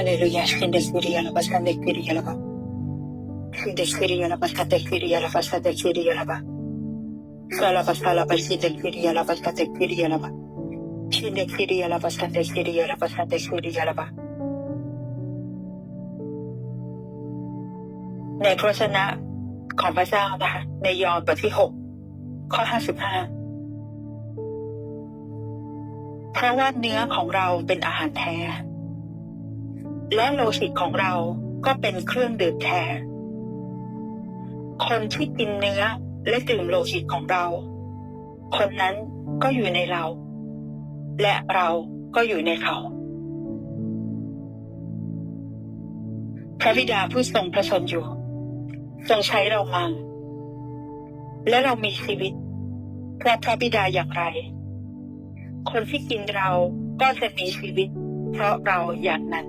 Hallelujah. Shinde kiri yalaba sande kiri yalaba. Shinde kiri yalaba sande kiri yalaba sande kiri yalaba. Salaba salaba shinde kiri yalaba sande kiri yalaba. Shinde kiri yalaba sande kiri yalaba sande kiri yalaba. ในพระวจนะของพระเจ้านะคะในยอห์นบทที่หกข้อห้าสิบห้าเพราะว่าเนื้อของเราเป็นอาหารแท้ และโลหิตของเราก็เป็นเครื่องดื่มแท้คนที่กินเนื้อและดื่มโลหิตของเรา คนนั้นก็อยู่ในเรา และเราก็อยู่ในเขา พระบิดาผู้ทรงพระชนอยู่ ทรงใช้เรามา และเรามีชีวิตเพราะพระบิดาอย่างไร คนที่กินเราก็จะมีชีวิต เพราะเราอย่างนั้น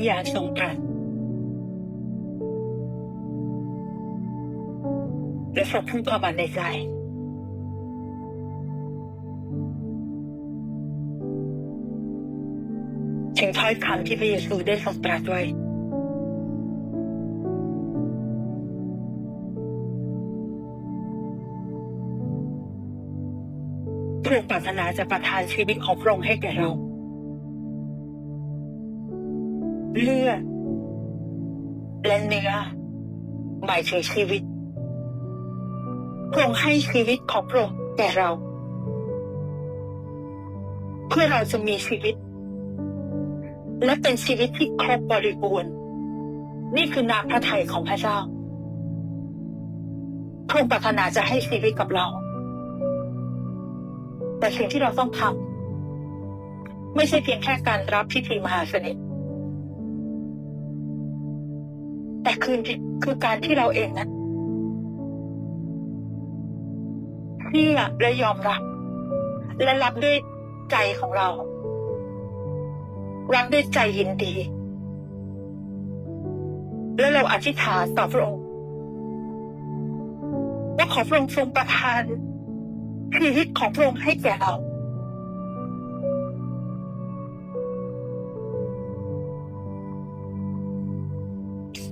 ขอพระวิญญาทรงตรัสและทรงพูดเข้ามาในใจถึงถ้อยคำที่พระเยซูได้ทรงตรัสไว้พระองค์ปรารถนาจะประทานชีวิตของพระองค์ให้แก่เรา เลือดและเนื้อหมายถึงชีวิตพระองค์ให้ชีวิตของพระองค์แก่เรา เพื่อเราจะมีชีวิต และเป็นชีวิตที่ครบบริบูรณ์ นี่คือนาพระทัยของพระเจ้าพระองค์ปรารถนาจะให้ชีวิตกับเรา แต่สิ่งที่เราต้องทำไม่ใช่เพียงแค่การรับพิธีมหาสนิท แต่คือคือการที่เราเองนั้นเชื่อและยอมรับ และรับด้วยใจของเรา รับด้วยใจยินดี แล้วเราอธิษฐานต่อพระองค์ว่าขอพระองค์ทรงประทานชีวิตของพระองค์ให้แก่เรา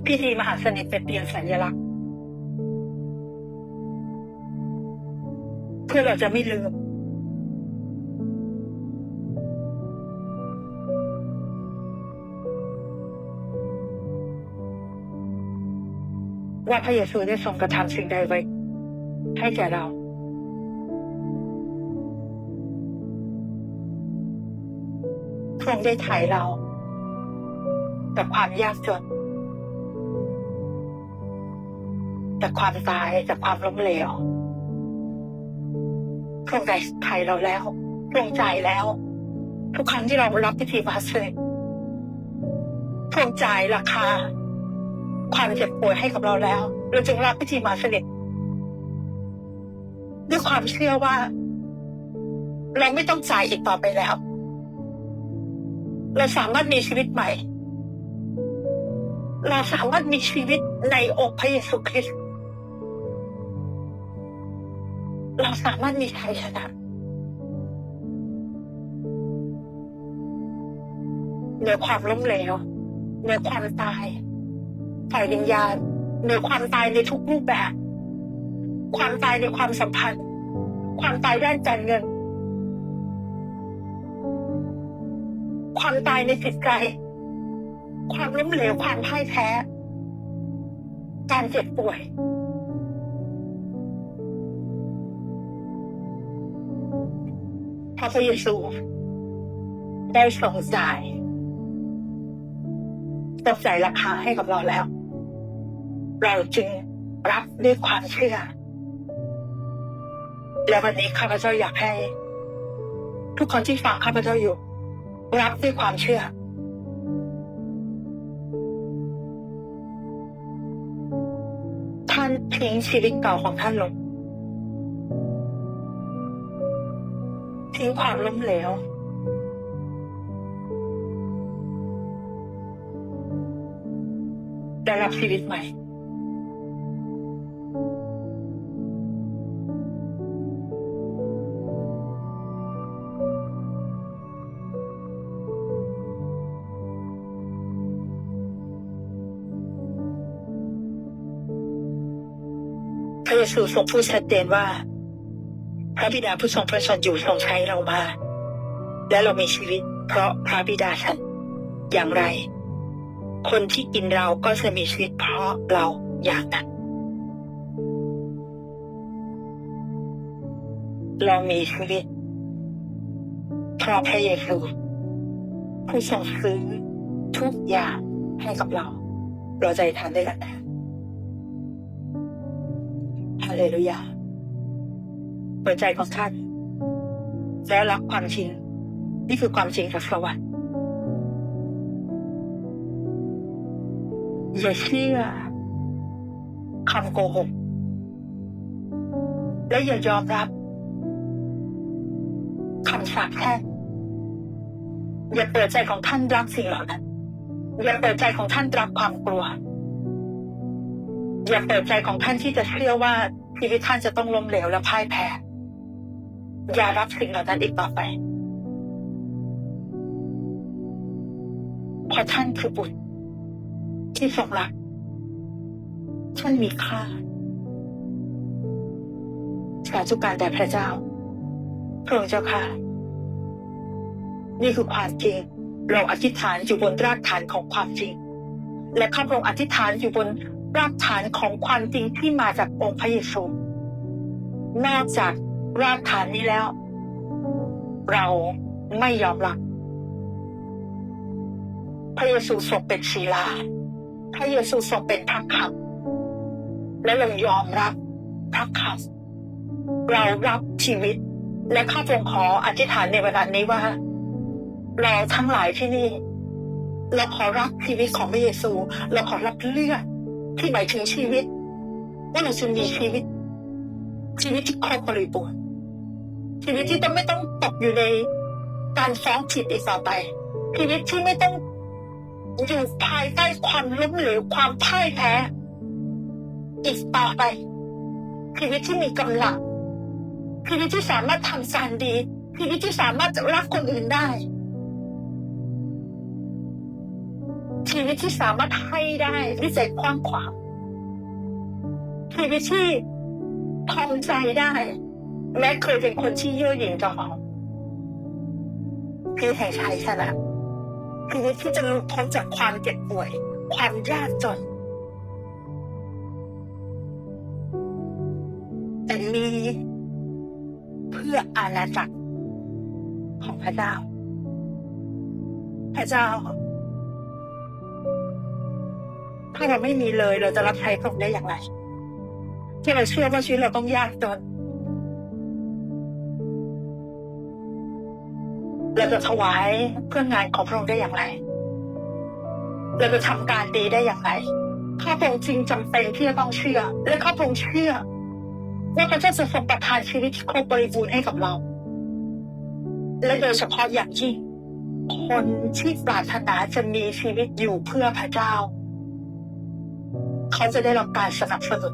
พิธีมหาสนิทเป็นเพียงสัญลักษณ์ เพื่อเราจะไม่ลืม ว่าพระเยซูได้ทรงกระทำสิ่งใดไว้ ให้แก่เราพระองค์ได้ไถ่เราจากความยากจน จากความตายจากความล้มเหลวพระองค์ได้ไถ่เราแล้วพระองค์จ่ายแล้ว ทุกครั้งที่เรารับพิธีมาสนิทพระองค์จ่ายราคา ความเจ็บป่วยให้กับเราแล้ว เราจึงรับพิธีมาสนิทด้วยความเชื่อว่า เราไม่ต้องจ่ายอีกต่อไปแล้ว เราสามารถมีชีวิตใหม่ เราสามารถมีชีวิตในองค์พระเยซูคริสต์ เราสามารถมีชัยชนะเหนือความล้มเหลวเหนือความตายฝ่ายวิญญาณเหนือความตายในทุกรูปแบบ ความตายในความสัมพันธ์ ความตายด้านการเงิน ความตายในจิตใจ ความล้มเหลวความพ่ายแพ้ การเจ็บป่วย พระเยซู ได้ทรงจ่ายทรงจ่ายราคาให้กับเราแล้ว เราจึงรับด้วยความเชื่อ และวันนี้ข้าพเจ้าอยากให้ ทุกคนที่ฟังข้าพเจ้าอยู่ รับด้วยความเชื่อ ท่านทิ้งชีวิตเก่าของท่านลง ทิ้งความล้มเหลวได้รับชีวิตใหม่ พระเยซูทรงพูดชัดเจนว่า พระบิดาผู้ทรงพระชนอยู่ทรงใช้เรามา และเรามีชีวิต เพราะพระบิดาฉันอย่างไร คนที่กินเราก็จะมีชีวิตเพราะเราอย่างนั้นเรามีชีวิตเพราะพระเยซูผู้ทรงซื้อทุกอย่างให้กับเรา เราใจทานได้กันนะฮาเลลูยา เปิดใจของท่านแล้วรับความจริง นี่คือความจริงจากสวรรค์อย่าเชื่อคำโกหก และอย่ายอมรับคำสาปแช่งอย่าเปิดใจของท่านรับสิ่งเหล่านั้นอย่าเปิดใจของท่านรับความกลัว อย่าเปิดใจของท่านที่จะเชื่อว่าชีวิตท่านจะต้องล้มเหลวและพ่ายแพ้ อย่ารับสิ่งเหล่านั้นอีกต่อไปเพราะท่านคือบุตรที่ทรงรักท่านมีค่าสาธุการแด่พระเจ้าพระองค์เจ้าค่ะ นี่คือความจริง เราอธิษฐานอยู่บนรากฐานของความจริง และข้าพระองค์อธิษฐานอยู่บนรากฐานของความจริงที่มาจากองค์พระเยซูนอกจาก รากฐานนี้แล้ว เราไม่ยอมรับพระเยซูทรงเป็นศิลาพระเยซูทรงเป็นพระคำและเรายอมรับพระคำเรารับชีวิต และข้าพงค์ขออธิษฐานในเวลานี้ว่า เราทั้งหลายที่นี่ เราขอรับชีวิตของพระเยซู เราขอรับเลือดที่หมายถึงชีวิตว่าเราจะมีชีวิต ชีวิตที่ครบบริบูรณ์ชีวิตที่ต้องไม่ต้องตกอยู่ในการฟ้องผิดอีกต่อไป ชีวิตที่ไม่ต้องอยู่ภายใต้ความล้มเหลวความพ่ายแพ้อีกต่อไป ชีวิตที่มีกำลังชีวิตที่สามารถทำการดีชีวิตที่สามารถจะรักคนอื่นได้ ชีวิตที่สามารถให้ได้ด้วยใจกว้างขวางชีวิตที่ ทอมใจได้ แม้เคยเป็นคนที่เย่อหยิ่งจองพี่แห่งชัยชนะชีวิตที่จะหลุดพ้นจากความเจ็บป่วย ความยากจนแต่มีเพื่ออาณาจักรของพระเจ้า พระเจ้า ถ้าเราไม่มีเลยเราจะรับใช้พระองค์ได้อย่างไร ที่เราเชื่อว่าชีวิตเราต้องยากจนเราจะถวายเพื่องานของพระองค์ได้อย่างไร เราจะทำการดีได้อย่างไร ข้าพระองค์จริงจำเป็นที่จะต้องเชื่อ และข้าพระองค์เชื่อว่าพระเจ้าจะทรงประทานชีวิตที่ครบบริบูรณ์ให้กับเรา และโดยเฉพาะอย่างยิ่งคนที่ปรารถนาจะมีชีวิตอยู่เพื่อพระเจ้า เขาจะได้รับการสนับสนุน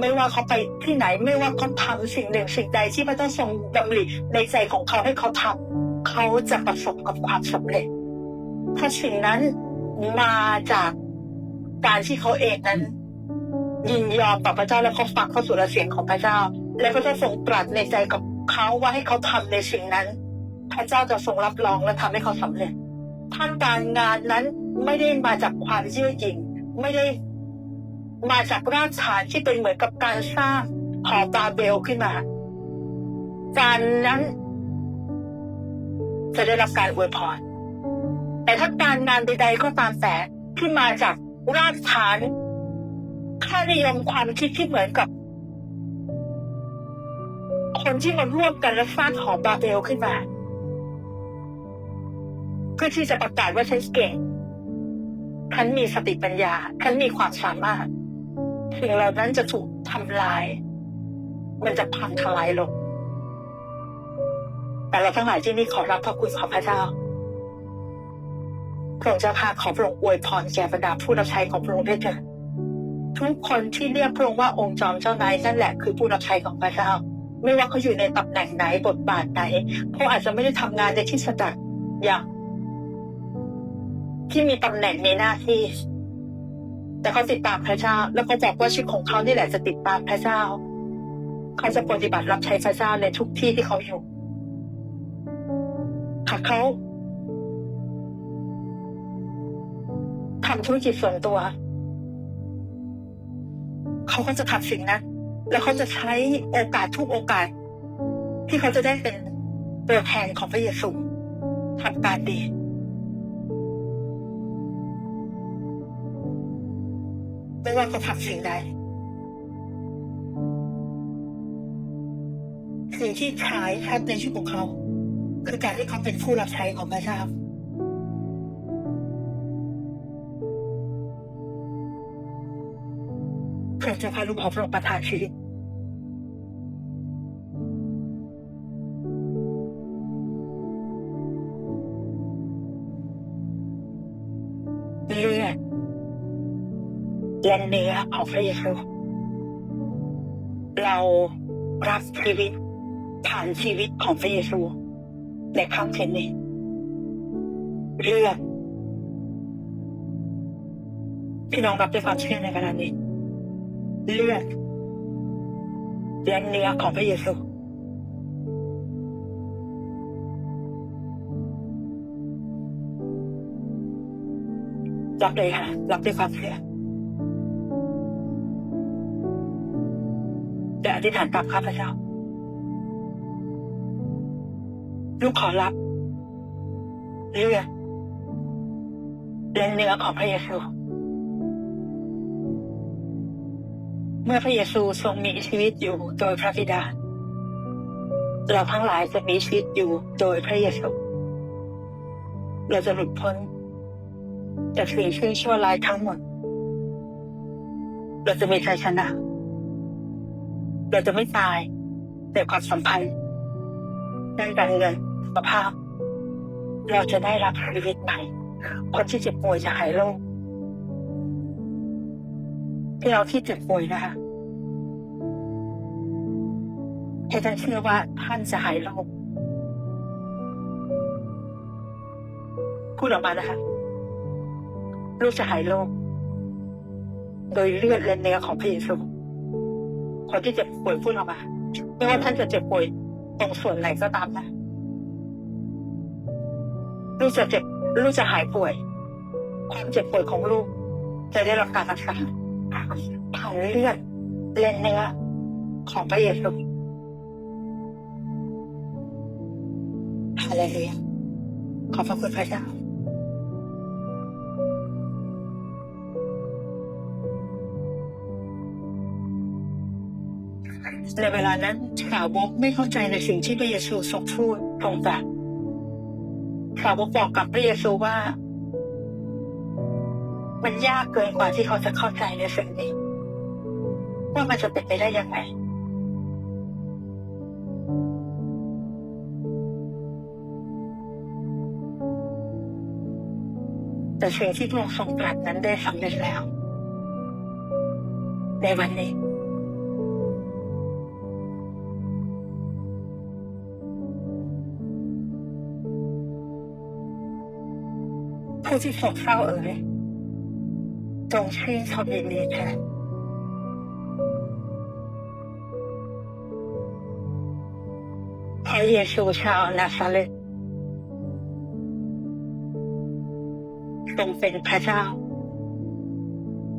ไม่ว่าเขาไปที่ไหน ไม่ว่าเขาทำสิ่งหนึ่งสิ่งใดที่พระเจ้าทรงดำริในใจของเขาให้เขาทำเขาจะประสบกับความสำเร็จ ถ้าสิ่งนั้นมาจากการที่เขาเองนั้น ยินยอมต่อพระเจ้าและเขาฟังเข้าสู่เสียงของพระเจ้า และพระเจ้าทรงตรัสในใจกับเขาว่าให้เขาทำในสิ่งนั้น พระเจ้าจะทรงรับรองและทำให้เขาสำเร็จท่านการงานนั้นไม่ได้มาจากความเยื่อหยิ่งไม่ได้ มาจากรากฐานที่เป็นเหมือนกับการสร้างหอบาเบลขึ้นมา การนั้น จะได้รับการอวยพรแต่ถ้าการงานใดๆก็ตามแต่ที่มาจากรากฐานค่านิยมความคิดที่เหมือนกับ คนที่มาร่วมกันและสร้างหอบาเบลขึ้นมาเพื่อที่จะประกาศว่าฉันเก่งฉันมีสติปัญญาฉันมีความสามารถ สิ่งเหล่านั้นจะถูกทำลาย มันจะพังทลายลง แต่เราทั้งหลายที่นี่ขอรับพระคุณของพระเจ้าพระองค์เจ้าขอพระองค์อวยพรแก่บรรดาผู้รับใช้ของพระองค์ด้วยเถิดทุกคนที่เรียกพระองค์ว่าองค์จอมเจ้านายนั่นแหละคือผู้รับใช้ของพระเจ้า ไม่ว่าเขาอยู่ในตำแหน่งไหนบทบาทไหนเขาอาจจะไม่ได้ทำงานในที่สตัดอย่างที่มีตำแหน่งมีหน้าที่ แต่เขาติดตามพระเจ้า แล้วเขาบอกว่าชีวิตของเขานี่แหละจะติดตามพระเจ้าเขาจะปฏิบัติรับใช้พระเจ้าในทุกที่ที่เขาอยู่หากเขาทำธุรกิจส่วนตัว เขาก็จะทำสิ่งนั้น แล้วเขาจะใช้โอกาสทุกโอกาส ที่เขาจะได้เป็นตัวแทนของพระเยซูทำการดี ไม่ว่าเขาทำสิ่งใดสิ่งที่ขายชัดในชีวิตของเขา คือการที่เขาเป็นผู้รับใช้ของพระเจ้าเพื่อจะพาลูกของพระองประทานชีวิต และเนื้อของพระเยซูเรารับชีวิตผ่านชีวิตของพระเยซูในครั้งเช่นนี้เลือดพี่น้องรับด้วยความเชื่อในขณะนี้ เลือดและเนื้อของพระเยซูรับเลยค่ะรับด้วยความเชื่อ และอธิษฐานตามข้าพเจ้า ลูกขอรับเลือดและเนื้อของพระเยซู เมื่อพระเยซูทรงมีชีวิตอยู่โดยพระบิดา เราทั้งหลายจะมีชีวิตอยู่โดยพระเยซู เราจะหลุดพ้นจากสิ่งชั่วร้ายทั้งหมด เราจะมีชัยชนะ เราจะไม่ตาย แต่ความสัมพันธ์ด้านการเงินสุขภาพ เราจะได้รับชีวิตใหม่คนที่เจ็บป่วยจะหายโรคพี่เราที่เจ็บป่วยนะคะให้ท่านเชื่อว่าท่านจะหายโรคพูดออกมานะคะลูกจะหายโรคโดยเลือดและเนื้อของพระเยซู คนที่เจ็บป่วยพูดออกมา ไม่ว่าท่านจะเจ็บป่วยตรงส่วนไหนก็ตามนะลูกจะเจ็บลูกจะหายป่วย ความเจ็บป่วยของลูก จะได้รับการรักษาผ่านเลือดและเนื้อของพระเยซูฮาเลลูยาขอบพระคุณพระเจ้า ในเวลานั้นสาวกไม่เข้าใจในสิ่งที่พระเยซูทรงพูดตรงตรัสสาวกบอกกับพระเยซูว่า มันยากเกินกว่าที่เขาจะเข้าใจในสิ่งนี้ ว่ามันจะเป็นไปได้ยังไงแต่สิ่งที่พระองค์ทรงตรัสนั้นได้สำเร็จแล้ว ในวันนี้ ผู้ที่โศกเศร้าเอ๋ยจงชื่นชมยินดีเถิดพระเยซูชาวนาซาเรตทรงเป็นพระเจ้า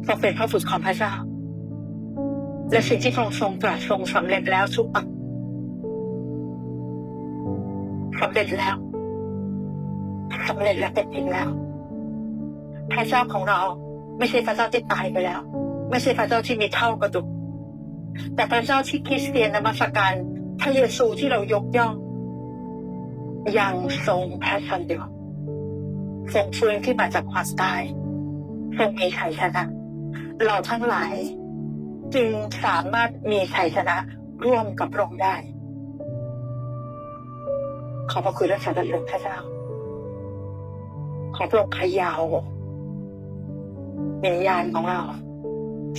ทรงเป็นพระบุตรของพระเจ้า และสิ่งที่พระองค์ทรงตรัสทรงสำเร็จแล้วทุกประสำเร็จแล้วสำเร็จและเป็นจริงแล้ว พระเจ้าของเรา ไม่ใช่พระเจ้าที่ตายไปแล้ว ไม่ใช่พระเจ้าที่มีเท่ากระดูกแต่พระเจ้าที่คริสเตียนนมัสการพระเยซูที่เรายกย่อง ยังทรงพระชนอยู่ทรงฟื้นขึ้นมาจากความตายทรงมีชัยชนะ เราทั้งหลาย จึงสามารถมีชัยชนะร่วมกับพระองค์ได้ ขอพระคุณและสรรเสริญพระเจ้าขอพระองค์ขยาว วิญญาณของเรา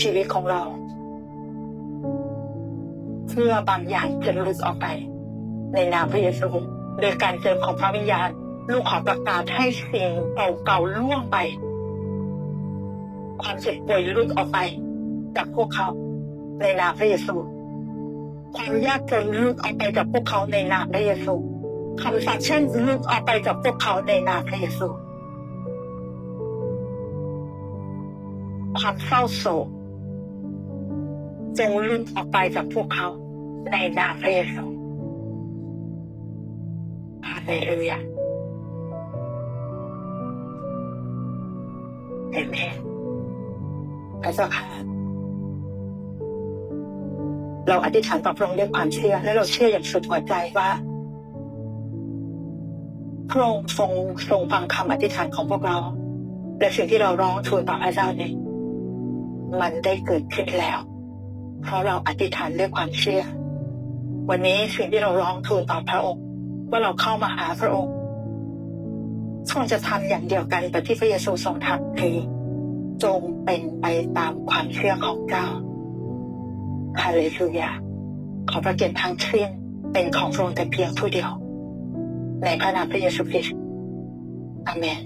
ชีวิตของเราเพื่อบางอย่างจะหลุดออกไป ในนามพระเยซูโดยการเจิมของพระวิญญาณ ลูกขอประกาศให้สิ่งเก่าๆล่วงไป ความเจ็บป่วยหลุดออกไปจากพวกเขา ในนามพระเยซูความยากจนหลุดออกไปจากพวกเขาในนามพระเยซูคำสาปแช่งหลุดออกไปจากพวกเขาในนามพระเยซู ความเศร้าโศกจงลุดออกไปจากพวกเขาในนามพระเยซูฮาเลลูยาเอเมนพระเจ้าค่ะเราอธิษฐานต่อพระองค์ด้วยความเชื่อ และเราเชื่ออย่างสุดหัวใจว่าพระองค์ทรงทรงฟังคำอธิษฐานของพวกเรา และสิ่งที่เราร้องทูลต่อพระเจ้าเนี่ย มันได้เกิดขึ้นแล้ว เพราะเราอธิษฐานด้วยความเชื่อ วันนี้สิ่งที่เราร้องทูลต่อพระองค์ ว่าเราเข้ามาหาพระองค์ทรงจะทำอย่างเดียวกันแบบที่พระเยซูทรงทำคือจงเป็นไปตามความเชื่อของเจ้าฮาเลลูยาขอพระเกียรติทางเที่ยงเป็นของพระองค์แต่เพียงผู้เดียว ในพระนามพระเยซูคริสต์อเมน